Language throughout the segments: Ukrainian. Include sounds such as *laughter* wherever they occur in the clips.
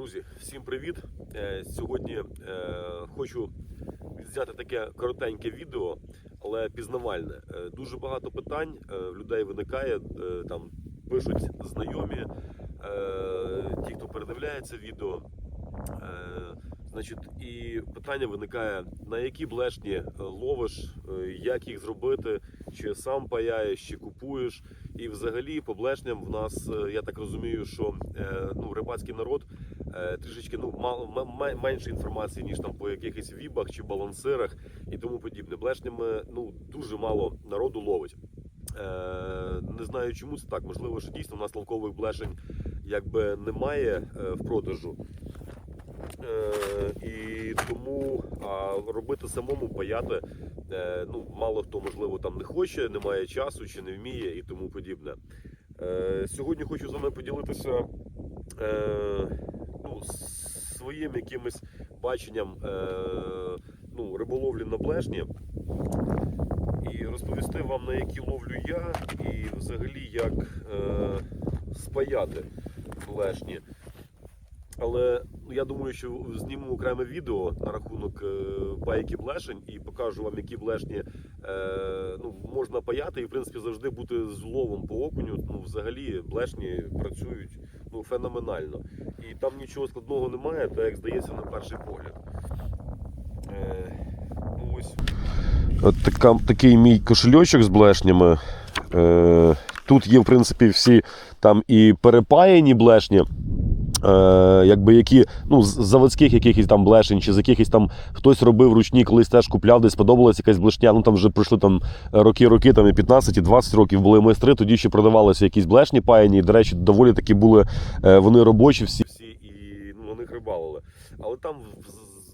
Друзі, всім привіт! Е, Сьогодні е, хочу відзняти таке коротеньке відео, але пізнавальне. Е, Дуже багато питань людей виникає, там пишуть знайомі, ті, хто передивляється відео. Значить, і питання виникає: на які блешні ловиш, як їх зробити, чи сам паяєш, чи купуєш. І взагалі по блешням в нас, я так розумію, що ну, рибацький народ трішечки ну, менше інформації, ніж там по якихось вібах чи балансирах і тому подібне. Блешнями ну, дуже мало народу ловить. Е, не знаю, чому це так. Можливо, що дійсно в нас толкових блешень якби немає е, в продажу. Е, і тому робити самому паяти, е, ну, мало хто, можливо, там не хоче, не має часу чи не вміє і тому подібне. Е, сьогодні хочу з вами поділитися е, своїм якимось баченням е, ну, риболовлі на блешні і розповісти вам, на які ловлю я, і взагалі як е, спаяти блешні. Але я думаю, що зніму окреме відео на рахунок е, пайки блешень і покажу вам, які блешні е, ну, можна паяти, і в принципі завжди бути з ловом по окуню. Ну, взагалі блешні працюють ну, феноменально. І там нічого складного немає, так як здається на перший погляд. Е, ну, ось. От така, такий мій кошельочок з блешнями. Е, тут є, в принципі, всі там і перепаяні блешні. Е, якби які ну з заводських якихось там блешень, чи з якихось там хтось робив ручні, колись теж купляв, десь сподобалась якась блешня. Ну там вже пройшли там роки, роки, там і 15, і 20 років були майстри. Тоді ще продавалися якісь блешні паяні. І, до речі, доволі таки були е, вони робочі всі всі і ну, них рибалили. Але там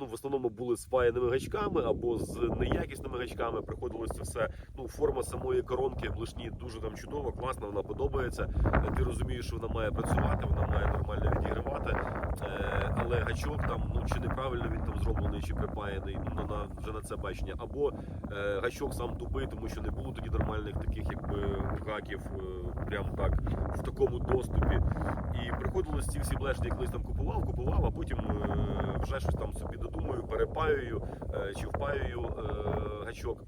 ну, в основному були з паяними гачками або з неякісними гачками. Приходилось це все. Ну, форма самої коронки блешні дуже там чудова, класна, вона подобається. Ти розумієш, що вона має працювати, вона має нормально відігравати. Е, але гачок там ну чи неправильно він там зроблений, чи припаяний, ну на вже на це бачення, або е, гачок сам тупий, тому що не було тоді нормальних таких, якби гаків, е, прям так в такому доступі. І приходилось ці всі блешні, я колись там купував, купував, а потім е, вже щось там собі додумаю, перепаюю е, чи впаюю е, гачок.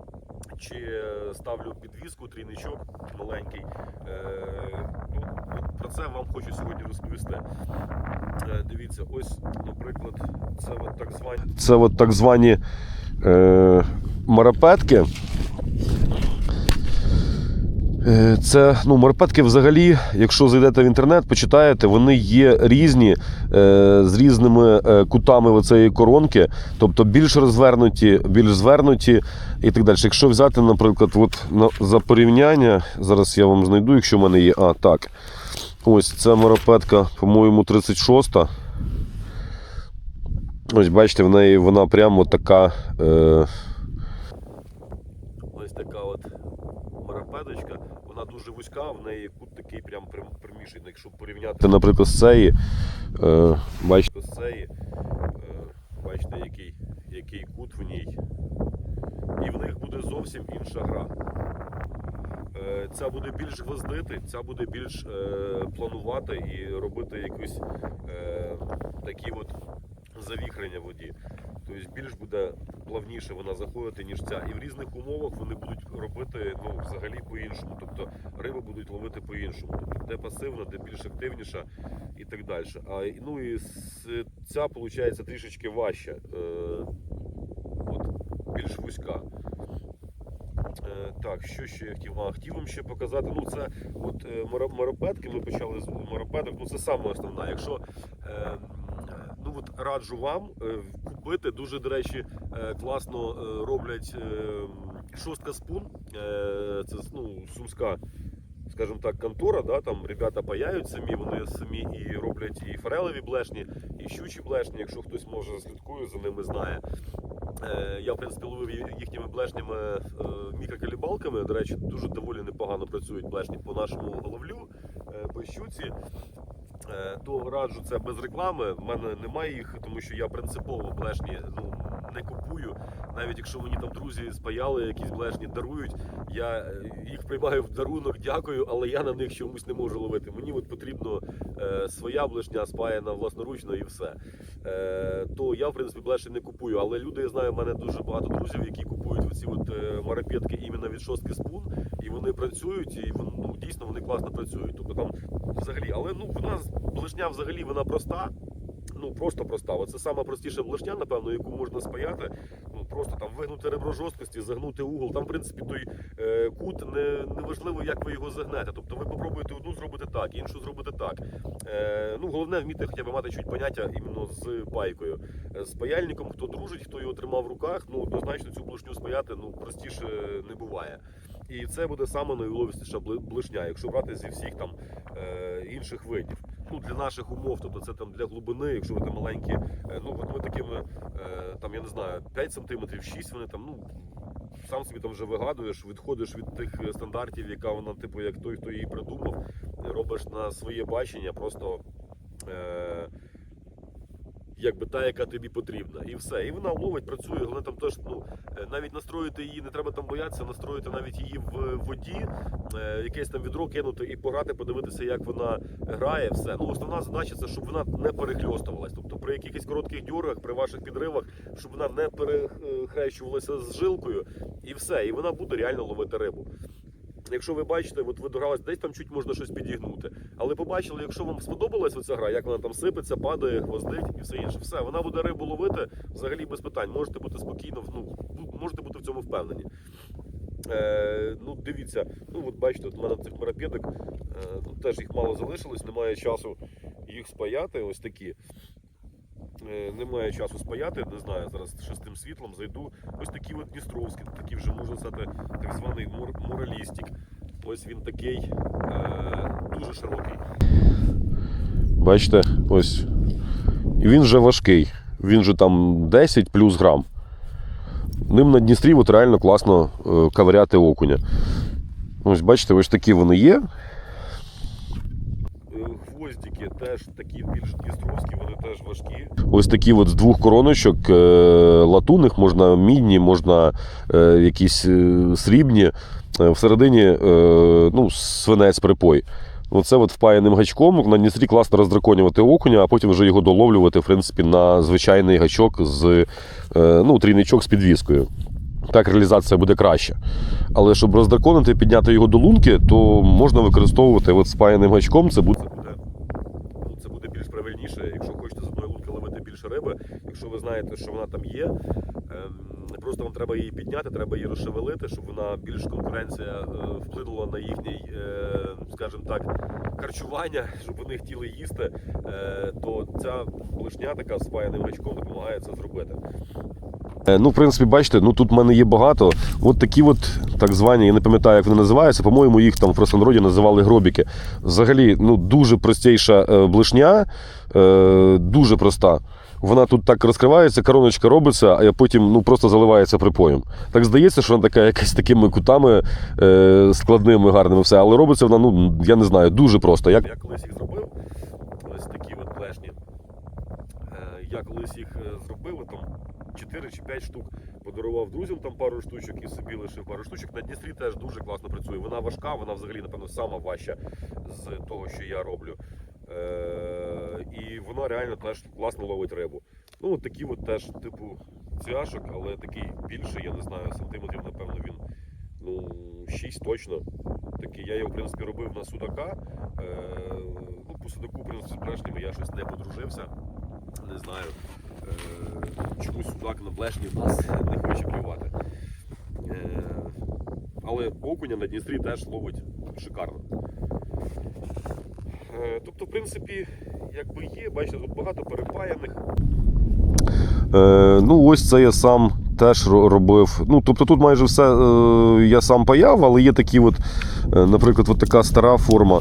Чи е, ставлю підвіску, трійничок маленький. Це вам хочу сьогодні розповісти. Е, дивіться, ось, наприклад, це от так звані. Це от так звані е, марапетки. Е, Це ну, морпетки взагалі, якщо зайдете в інтернет, почитаєте, вони є різні е, з різними е, кутами цієї коронки, тобто більш розвернуті, більш звернуті і так далі. Якщо взяти, наприклад, от, на, за порівняння, зараз я вам знайду, якщо в мене є. А, так. Ось ця морпетка, по-моєму, 36-та. Ось бачите, в неї вона прямо така. Е... Ось така от марапедочка, вона дуже вузька, в неї кут такий прям примішаний. Якщо порівняти, наприклад, з цієї, е, бачите, з цієї, е, бачите, який, який кут в ній. І в них буде зовсім інша гра. Е, Ця буде більш гвоздити, ця буде більш е, планувати і робити якісь е, такі от завіхрення в воді. Тобто більш буде плавніше вона заходити, ніж ця. І в різних умовах вони будуть робити ну, взагалі по-іншому. Тобто риби будуть ловити по-іншому. Тобто, де пасивна, де більш активніша і так далі. А, ну і ця, виходить, трішечки важча. От, більш вузька. Е, Так, що ще я хотів? А, хотів вам ще показати. Ну, це от е, ми почали з моропедок. Ну, це саме основна. Якщо е, ну от раджу вам е, купити, дуже, до речі, е, класно е, роблять е, шостка спун. Е, це ну, сумська. Скажімо так, контора, да, там ребята паяють самі, вони самі і роблять і форелеві блешні, і щучі блешні, якщо хтось може слідкує за ними, знає. Е, Я, в принципі, ловив їхніми блешнями е, мікрокалібалками. До речі, дуже доволі непогано працюють блешні по нашому головлю, е, по щуці. То раджу це без реклами. В мене немає їх, тому що я принципово блешні ну, не купую. Навіть якщо мені там друзі спаяли, якісь блешні дарують, я е, їх приймаю в дарунок, дякую, але я на них чомусь не можу ловити. Мені от потрібно е, своя блешня спаяна власноручно і все. Е, то я, в принципі, блешні не купую. Але люди, я знаю, в мене дуже багато друзів, які купують оці от е, марапетки іменно від шостки спун, і вони працюють, і вон, ну, дійсно вони класно працюють. Тобто там взагалі, але ну вона блешня взагалі вона проста. Ну просто проста. Оце сама простіша блешня, напевно, яку можна спаяти. Ну просто там вигнути ребро жорсткості, загнути угол. Там, в принципі, той е, кут не, не важливо, як ви його загнете. Тобто ви попробуєте одну зробити так, іншу зробити так. Е, ну головне вміти хоча б мати чуть поняття іменно з пайкою. З паяльником, хто дружить, хто його тримав в руках, ну однозначно цю блешню спаяти ну простіше не буває. І це буде саме найуловістіша бли- блишня, якщо брати зі всіх там е, інших видів. Ну для наших умов, тобто це там для глибини, якщо ви там маленькі, е, ну от ми такими е, там я не знаю, 5 сантиметрів, 6 вони там, ну сам собі там вже вигадуєш, відходиш від тих е, стандартів, яка вона, типу, як той, хто її придумав, робиш на своє бачення, просто. Е, Якби та, яка тобі потрібна, і все. І вона ловить, працює. Головне там теж ну е, навіть настроїти її, не треба там боятися, настроїти навіть її в воді, е, якесь там відро кинути і пограти, подивитися, як вона грає. Все. Ну основна задача це щоб вона не перехльостувалась. Тобто при якихось коротких дьоргах, при ваших підривах, щоб вона не перехрещувалася з жилкою, і все. І вона буде реально ловити рибу. Якщо ви бачите, от ви догрались, десь там чуть можна щось підігнути. Але побачили, якщо вам сподобалась оця гра, як вона там сипеться, падає, гвоздить і все інше. Все, вона буде рибу ловити взагалі без питань. Можете бути спокійно, ну можете бути в цьому впевнені. Е, ну, дивіться, ну от бачите, от у мене цих марапедок, е, ну, теж їх мало залишилось, немає часу їх спаяти. Ось такі. Е, Немає часу спаяти, не знаю, зараз шестим світлом зайду. Ось такі от Дністровські, такі вже можна сказати, так званий мор- моралістик. Ось він такий е, дуже широкий. Бачите, ось. І він вже важкий. Він же там 10 плюс грам. Ним на Дністрі от реально класно е, ковиряти окуня. Ось бачите, ось такі вони є. Гвоздики теж такі більш дністровські, вони теж важкі. Ось такі от з двох короночок е, латунних, можна мідні, можна е, якісь е, срібні. Всередині ну, свинець припой. Оце от впаяним гачком на Дністрі класно роздраконювати окуня, а потім вже його доловлювати в принципі, на звичайний гачок з ну, трійничок з підвіскою. Так реалізація буде краще. Але щоб роздраконити, підняти його до лунки, то можна використовувати от спаяним гачком. Це буде, це буде, ну, це правильніше, якщо хочете з одної лунки ловити більше риби. Якщо ви знаєте, що вона там є, ем, просто вам треба її підняти, треба її розшевелити, щоб вона більш конкуренція е, вплинула на їхній, е, скажімо так, харчування, щоб вони хотіли їсти, е, то ця блишня така спаяним гачком допомагає це зробити. Ну, в принципі, бачите, ну тут в мене є багато. От такі от так звані, я не пам'ятаю, як вони називаються. По-моєму, їх там в простонароді називали гробіки. Взагалі, ну дуже простіша блишня, е, дуже проста. Вона тут так розкривається, короночка робиться, а потім ну, просто заливається припоєм. Так здається, що вона така *laughs* якась такими кутами е, складними, гарними, все, але робиться вона, ну я не знаю, дуже просто. Як... Я колись їх зробив, ось такі от блешні. Е, Я колись їх е, зробив, там 4 чи 5 штук подарував друзям там пару штучок і собі лишив пару штучок. На Дністрі теж дуже класно працює. Вона важка, вона взагалі, напевно, сама важча з того, що я роблю. Е, і вона реально теж класно ловить рибу. Ну, такі от теж, типу, цвяшок, але такий більший, я не знаю, сантиметрів, напевно, він ну, 6 точно. Такий, я його, в принципі, робив на судака. Е, ну, по судаку, в принципі, з блешнями я щось не подружився. Не знаю. Е, чомусь судак на блешні в нас *laughs* не хоче клювати. Е, але окуня на Дністрі теж ловить шикарно. Е, тобто, в принципі, якби є, бачите, тут багато перепаяних. Е, ну, ось це я сам теж робив. Ну, тобто тут майже все е, я сам паяв, але є такі, от, е, наприклад, от така стара форма.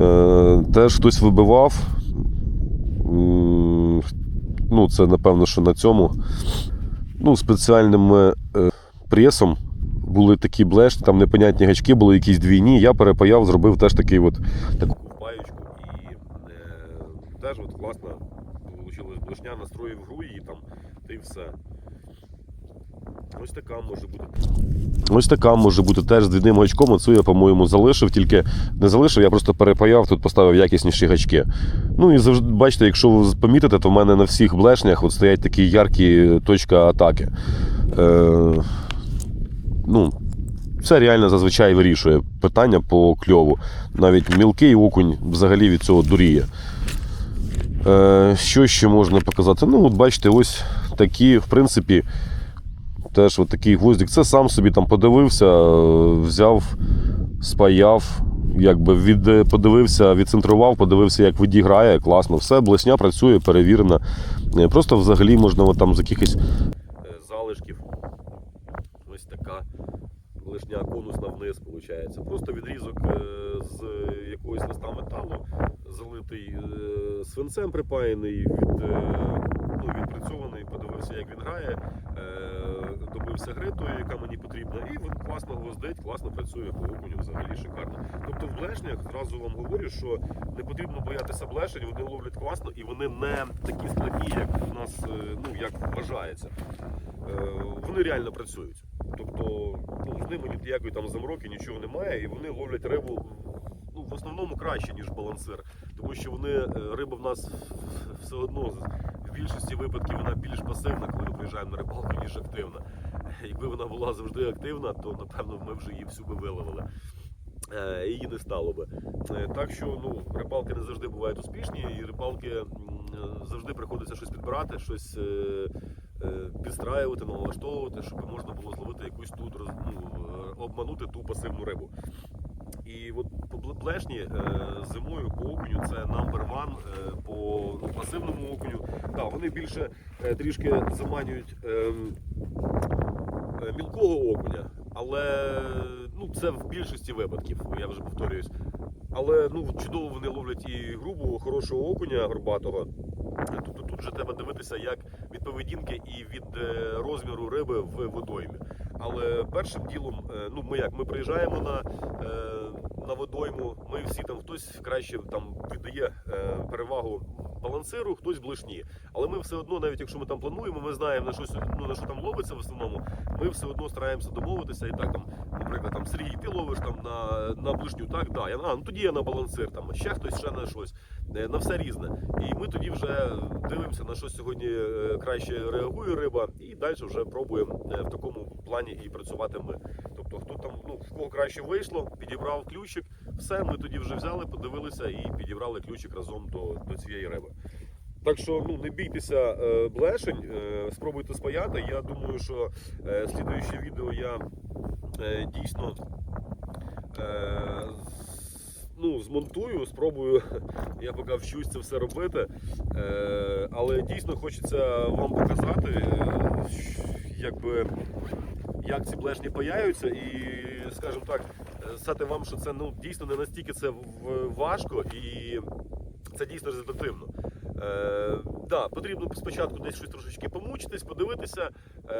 Е, теж хтось вибивав. М, Ну, це напевно, що на цьому. Ну, спеціальним е, пресом були такі блешні, там непонятні гачки, були якісь двійні. Я перепаяв, зробив теж такий от таку е, теж от класно вийшла блешня, настроїв гру її там, та й все. Ось така може бути. Ось така може бути теж з двійним гачком. Оцю я, по-моєму, залишив, тільки не залишив, я просто перепаяв, тут поставив якісніші гачки. Ну і завжди бачите, якщо ви помітите, то в мене на всіх блешнях от стоять такі яркі точка атаки. Е, ну, це реально зазвичай вирішує питання по кльову. Навіть мілкий окунь взагалі від цього дуріє. Е, що ще можна показати? Ну, от бачите, ось такі, в принципі, теж от такий гвоздик. Це сам собі там подивився, е, взяв, спаяв, якби від, подивився, відцентрував, подивився, як воді грає, класно. Все, блесня працює, перевірена. Е, Просто взагалі можна от там з якихось залишків. Ось така блешня конусна вниз, виходить. Просто відрізок е, з якогось листа металу, залитий е, свинцем припаяний, від, е, ну, відпрацьований, подивився, як він грає, е, добився гритою, яка мені потрібна, і він класно гвоздить, класно працює по окуню, взагалі шикарно. Тобто в блешнях зразу вам говорю, що не потрібно боятися блешень, вони ловлять класно і вони не такі складні, як в нас ну, як вважається. Вони реально працюють. Тобто ну, з ними ніякої там замороки, нічого немає, і вони ловлять рибу ну, в основному краще, ніж балансир. Що вони, е, риба в нас все одно в більшості випадків вона більш пасивна, коли ми приїжджаємо на рибалку, ніж активна. *laughs* Якби вона була завжди активна, то напевно ми вже її всю би виловили. Е, Її не стало би. Е, Так що ну, рибалки не завжди бувають успішні, і рибалки завжди приходиться щось підбирати, щось підстраювати, налаштовувати, щоб можна було зловити якусь тут ну, обманути ту пасивну рибу. І от блешні е, зимою по окуню це number one е, по пасивному окуню. Да, вони більше е, трішки заманюють ем, мілкого окуня, але ну, це в більшості випадків, я вже повторююсь. Але ну, чудово вони ловлять і грубого, хорошого окуня горбатого. Тут, тут вже треба дивитися як від поведінки і від розміру риби в водоймі. Але першим ділом, ну ми як ми приїжджаємо на, на водойму, ми всі там хтось краще там віддає е, перевагу балансиру, хтось блишні. Але ми все одно, навіть якщо ми там плануємо, ми знаємо на щось, ну на що там ловиться в основному. Ми все одно стараємося домовитися і так там, наприклад, там Сергій, ти ловиш там на, на блишню, так, да, я а, ну тоді я на балансир, там ще хтось ще на щось, Е, на все різне. І ми тоді вже дивимося, на що сьогодні е, краще реагує риба, і далі вже пробуємо е, в такому плані і працювати ми. Тобто, хто там, ну в кого краще вийшло, підібрав ключик, все, ми тоді вже взяли, подивилися і підібрали ключик разом до, до цієї риби. Так що ну не бійтеся е, блешень, е, спробуйте спаяти. Я думаю, що е, слідуюче відео я дійсно е, ну, змонтую, спробую. Я поки вчусь це все робити. Е, але дійсно хочеться вам показати, е, якби, як ці блешні паяються, і, скажімо так, е, сказати вам, що це ну, дійсно не настільки це важко і це дійсно результативно. Да, потрібно спочатку десь щось трошечки помучитись, подивитися. Е,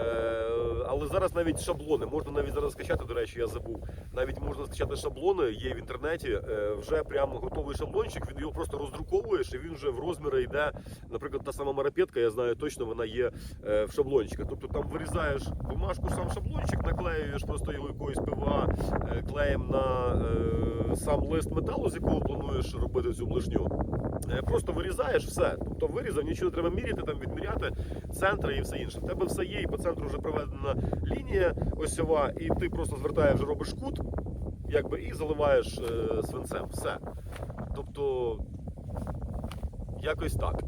але зараз навіть шаблони, можна навіть зараз скачати, до речі, я забув. Навіть можна скачати шаблони, є в інтернеті, е, вже прямо готовий шаблончик, він його просто роздруковуєш, і він вже в розміри йде. Наприклад, та сама марапетка, я знаю точно, вона є е, в шаблончиках. Тобто там вирізаєш бумажку, сам шаблончик, наклеюєш просто його якоюсь ПВА е, клеєм на е, сам лист металу, з якого плануєш робити цю ближню. Е, Просто вирізаєш все. Тобто вирізав, нічого не треба міряти, там відміряти центри і все інше. В тебе все є, і по центру вже проведена лінія осьова, і ти просто звертаєш, робиш кут, якби, і заливаєш е, свинцем. Все. Тобто, якось так.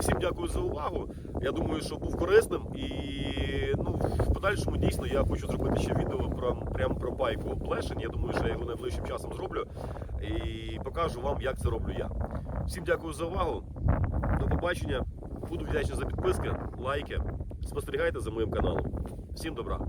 Всім дякую за увагу. Я думаю, що був корисним. І ну, в подальшому дійсно я хочу зробити ще відео про прямо про байку Блешень. Я думаю, що я його найближчим часом зроблю і покажу вам, як це роблю я. Всім дякую за увагу. До побачення. Буду вдячний за підписки, лайки. Спостерігайте за моїм каналом. Всім добра.